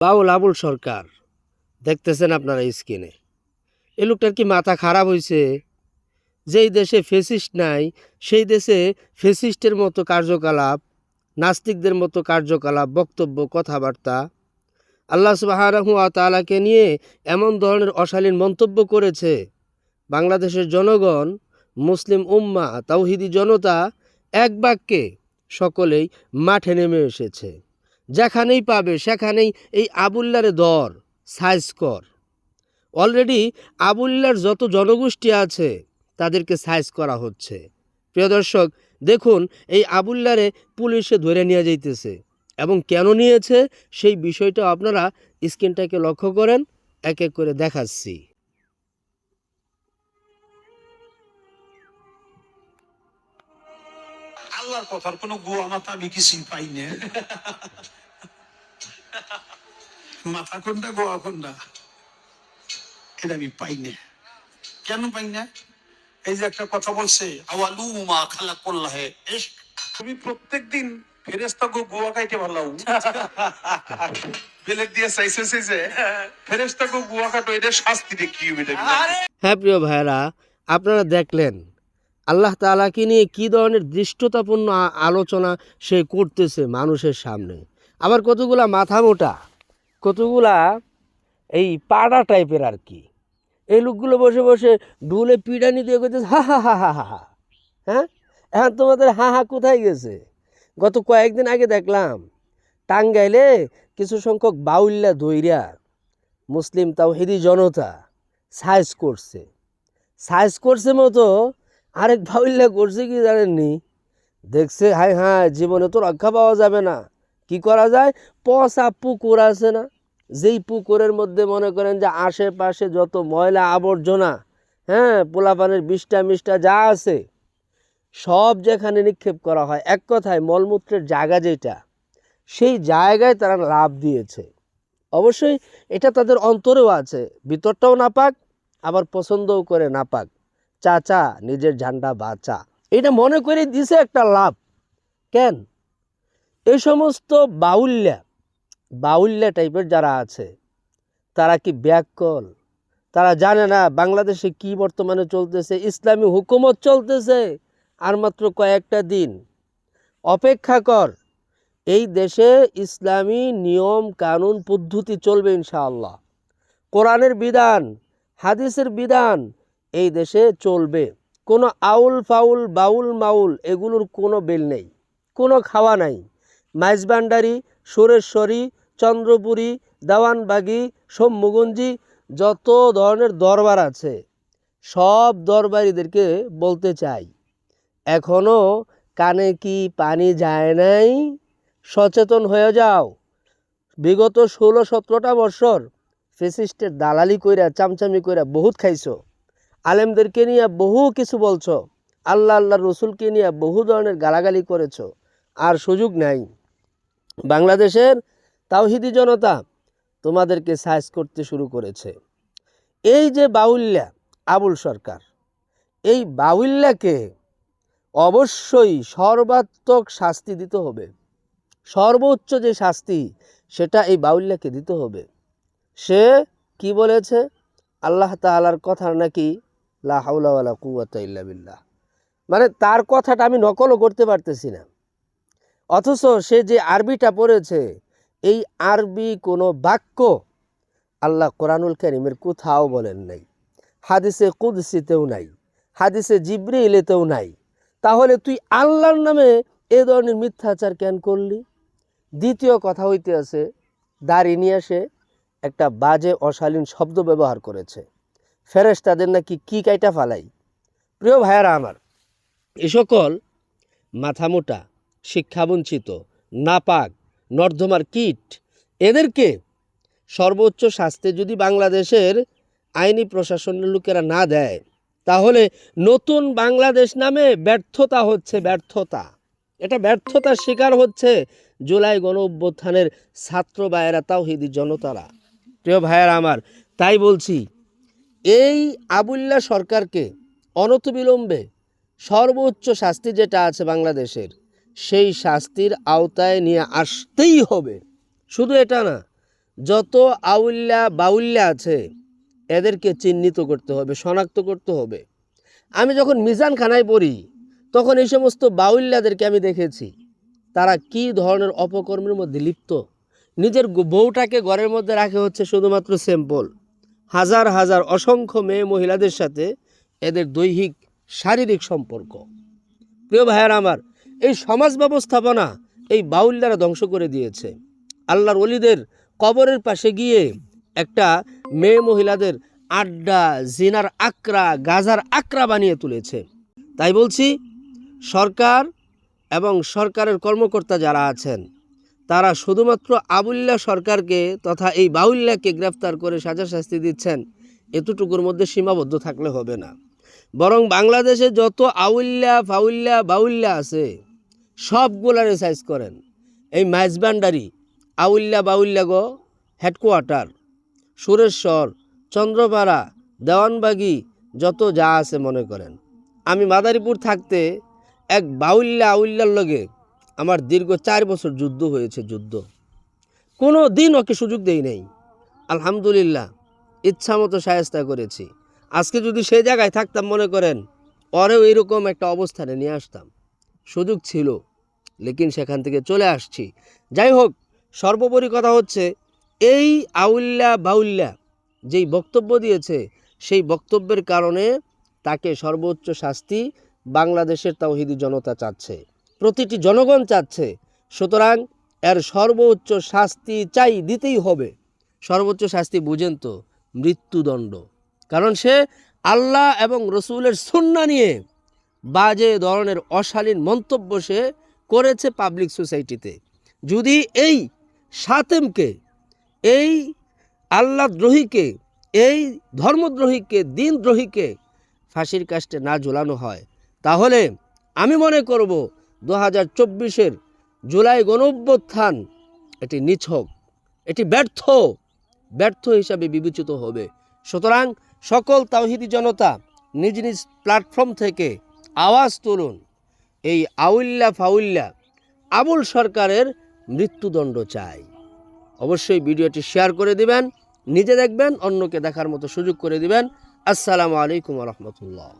বাউল আবুল সরকার, দেখতেছেন আপনারা স্ক্রিনে। এই লোকটার কি মাথা খারাপ হয়েছে যেই দেশে ফেসিস্ট নাই, সেই দেশে ফেসিস্টের মতো কার্যকলাপ, নাস্তিকদের মতো কার্যকলাপ, বক্তব্য, কথাবার্তা, আল্লাহ সুবাহারাহু তালাকে নিয়ে এমন ধরনের অশালীন মন্তব্য করেছে। বাংলাদেশের জনগণ, মুসলিম উম্মা তাওহিদি জনতা এক বাক্যে সকলেই মাঠে নেমে এসেছে। যেখানেই পাবে, সেখানেই এই আবুল্লারে দর, সাইজ কর। অলরেডি আবুল্লার যত জনগোষ্ঠী আছে, তাদেরকে সাইজ করা হচ্ছে। প্রিয় দর্শক, দেখুন, এই আবুল্লারে পুলিশে ধরে নিয়ে যাইতেছে। এবং কেন নিয়েছে, সেই বিষয়টা আপনারা স্ক্রিনটাকে লক্ষ্য করেন, এক এক করে দেখাচ্ছি। আল্লাহর কথার কোনো গোয়া মাথা আমি পাই মাথা কোনটা, গোয়া কোনটা? এটা আমি পাই কেন পাই এই যে একটা কথা বলছে, আওয়ালু মা খালা। তুমি প্রত্যেকদিন ফেরেস্তা গো গোয়া খাইতে ভালো বেলেগ দিয়ে চাইছে যে ফেরেস্তা গো গোয়া কাটো এটা শাস্তিটা কি এটা হ্যাঁ প্রিয় ভাইরা আপনারা দেখলেন আল্লাহ তালাকে নিয়ে কী ধরনের দৃষ্টতাপূর্ণ আলোচনা সে করতেছে মানুষের সামনে। আবার কতগুলা মাথা মোটা, কতগুলা এই পাড়া টাইপের আর কি। এই লোকগুলো বসে বসে ডুলে পিড়ানি দিয়ে করতেছে, হা হা হা হা হা হা। হ্যাঁ? এখন তোমাদের হা হা কোথায় গেছে? গত কয়েকদিন আগে দেখলাম, টাঙ্গাইলে কিছু সংখ্যক বাউল্লা দইরা মুসলিম তাও হেদি জনতা সাইজ করছে। সাইজ করছে মতো আরেক ভাউল্লা করছে কি জানেননি? দেখছে হাই হাই জীবনে তো রক্ষা পাওয়া যাবে না। কি করা যায়? পচা পুকুর আছে না? যেই পুকুরের মধ্যে মনে করেন যে আশেপাশে যত ময়লা আবর্জনা হ্যাঁ পোলাপানের বিষ্টা মিষ্টা যা আছে, সব যেখানে নিক্ষেপ করা হয়, এক কথায় মলমূত্রের জায়গা যেটা, সেই জায়গায় তারা লাভ দিয়েছে। অবশ্যই এটা তাদের অন্তরেও আছে। ভিতরটাও নাপাক, আবার পছন্দও করে নাপাক। চাচা, নিজের ঝান্ডা বাঁচা। এটা মনে করে দিছে একটা লাভ। কেন? এই সমস্ত বাউল্যা বাউল্যা টাইপের যারা আছে, তারা কি ব্যাকল? তারা জানে না বাংলাদেশে কি বর্তমানে চলতেছে, ইসলামী হুকুমত চলতেছে, আর মাত্র কয়েকটা দিন। অপেক্ষা কর, এই দেশে ইসলামী নিয়ম, কানুন, পদ্ধতি চলবে ইনশাআল্লাহ। কোরআনের বিধান, হাদিসের বিধান এই দেশে চলবে। কোনো আউল ফাউল, বাউল মাউল এগুলোর কোনো বেল নেই, কোনো খাওয়া নাই। মাইজবান্ডারি সুরেশ্বরী, চন্দ্রপুরী, দেওয়ানবাগি সোমমুগঞ্জি যত ধরনের দরবার আছে, সব দরবারিদেরকে বলতে চাই এখনও কানে কি পানি যায় নাই? সচেতন হয়ে যাও। বিগত ষোলো সতেরোটা বছর ফেসিস্টের দালালি কইরা, চামচামি কইরা বহুত খাইছো। আলেমদেরকে নিয়ে বহু কিছু বলছো। আল্লাহ আল্লাহ রসুলকে নিয়ে বহু ধরনের গালাগালি করেছ। আর সুযোগ নাই। বাংলাদেশের তাওহিদি জনতা তোমাদেরকে সাইজ করতে শুরু করেছে। এই যে বাউল্যা, আবুল সরকার, এই বাউল্যাকে অবশ্যই সর্বাত্মক শাস্তি দিতে হবে। সর্বোচ্চ যে শাস্তি, সেটা এই বাউল্যাকে দিতে হবে। সে কি বলেছে? আল্লাহ তাআলার কথা নাকি লা হাওলা ওয়ালা কুওয়াতা ইল্লা বিল্লাহ। মানে তার কথাটা আমি নকলও করতে পারতেছি না। অথচ সে যে আরবিটা পড়েছে, এই আরবি কোনো বাক্য আল্লাহ কোরআনুল করিমের কোথাও বলেন নাই। হাদিসে কুদসিতেও নাই, হাদিসে জিব্রিলেতেও নাই। তাহলে তুই আল্লাহর নামে এ ধরনের মিথ্যাচার কেন করলি? দ্বিতীয় কথা হইতে আছে, দাড়ি নিয়ে এসে একটা বাজে অশালীন শব্দ ব্যবহার করেছে। ফেরেশ তাদের নাকি কি কাইটা ফালাই? প্রিয় ভাইয়ারা আমার, এ সকল মাথামোটা শিক্ষাবঞ্চিত নাপাক, নর্দমার কীট, এদেরকে সর্বোচ্চ শাস্তি যদি বাংলাদেশের আইনি প্রশাসনের লোকেরা না দেয়, তাহলে নতুন বাংলাদেশ নামে ব্যর্থতা হচ্ছে ব্যর্থতা। এটা ব্যর্থতার শিকার হচ্ছে জুলাই গণ অভ্যুত্থানের ছাত্র ভাইয়েরা, তাওহিদি জনতারা। প্রিয় ভাইয়েরা আমার, তাই বলছি এই আবুল্লা সরকারকে অনতবিলম্বে সর্বোচ্চ শাস্তি যেটা আছে বাংলাদেশের, সেই শাস্তির আওতায় নিয়ে আসতেই হবে। শুধু এটা না, যত আউল্যা বাউল্যা আছে, এদেরকে চিহ্নিত করতে হবে, শনাক্ত করতে হবে। আমি যখন মিজান খানায় পড়ি, তখন এই সমস্ত বাউল্যাদেরকে আমি দেখেছি। তারা কি ধরনের অপকর্মের মধ্যে লিপ্ত? নিজের বউটাকে ঘরের মধ্যে রাখে হচ্ছে শুধুমাত্র স্যাম্পল। হাজার হাজার অসংখ্য মেয়ে মহিলাদের সাথে এদের দৈহিক, শারীরিক সম্পর্ক। প্রিয় ভাইয়ার আমার, এই সমাজ ব্যবস্থাপনা এই বাউল্যারা ধ্বংস করে দিয়েছে। আল্লাহর অলিদের কবরের পাশে গিয়ে একটা মেয়ে মহিলাদের আড্ডা, জিনার আকরা গাজার আকরা বানিয়ে তুলেছে। তাই বলছি, সরকার এবং সরকারের কর্মকর্তা যারা আছেন তারা শুধুমাত্র আবুল্লা সরকারকে তথা এই বাউল্যাকে গ্রেফতার করে সাজা শাস্তি দিচ্ছেন, এতটুকুর মধ্যে সীমাবদ্ধ থাকলে হবে না। বরং বাংলাদেশে যত আউল্যা ফাউল্যা বাউল্যা আছে, সবগুলারে সাইজ করেন। এই মাইজবান্ডারি আউল্যা বাউল্যা গো, হেডকোয়ার্টার, সুরেশ্বর, চন্দ্রপাড়া, দেওয়ানবাগি, যত যা আছে মনে করেন। আমি মাদারীপুর থাকতে এক বাউল্যা আউল্লার লগে আমার দীর্ঘ চার বছর যুদ্ধ হয়েছে যুদ্ধ। কোনো দিন ওকে সুযোগ দেই নেই। আলহামদুলিল্লাহ, ইচ্ছা মতো সায়স্তা করেছি। আজকে যদি সেই জায়গায় থাকতাম, মনে করেন, পরেও এরকম একটা অবস্থানে নিয়ে আসতাম। সুযোগ ছিল, লেকিন সেখান থেকে চলে আসছি। যাই হোক, সর্বোপরি কথা হচ্ছে, এই আউল্যা বাউল্যা যেই বক্তব্য দিয়েছে, সেই বক্তব্যের কারণে তাকে সর্বোচ্চ শাস্তি বাংলাদেশের তাওহিদি জনতা চাচ্ছে। প্রতিটি জনগণ চাচ্ছে, সুতরাং এর সর্বোচ্চ শাস্তি চাই, দিতেই হবে। সর্বোচ্চ শাস্তি বুঝেন তো, মৃত্যুদণ্ড। কারণ সে আল্লাহ এবং রসুলের সুন্না নিয়ে বাজে ধরনের অশালীন মন্তব্য সে করেছে পাবলিক সোসাইটিতে যদি এই সাতেমকে, এই আল্লাহদ্রোহীকে, এই ধর্মদ্রোহীকে, দিনদ্রোহীকে ফাঁসির কাষ্টে না ঝোলানো হয়, তাহলে আমি মনে করব দু হাজার চব্বিশের জুলাই গণঅভ্যুত্থান এটি নিছক, এটি ব্যর্থ ব্যর্থ হিসাবে বিবেচিত হবে। সুতরাং সকল তাওহিদি জনতা নিজ নিজ প্ল্যাটফর্ম থেকে আওয়াজ তুলুন, এই আউল্লা ফাউল্লা আবুল সরকারের মৃত্যুদণ্ড চাই। অবশ্যই ভিডিওটি শেয়ার করে দিবেন, নিজে দেখবেন, অন্যকে দেখার মতো সুযোগ করে দিবেন। আসসালামু আলাইকুম রহমতুল্লাহ।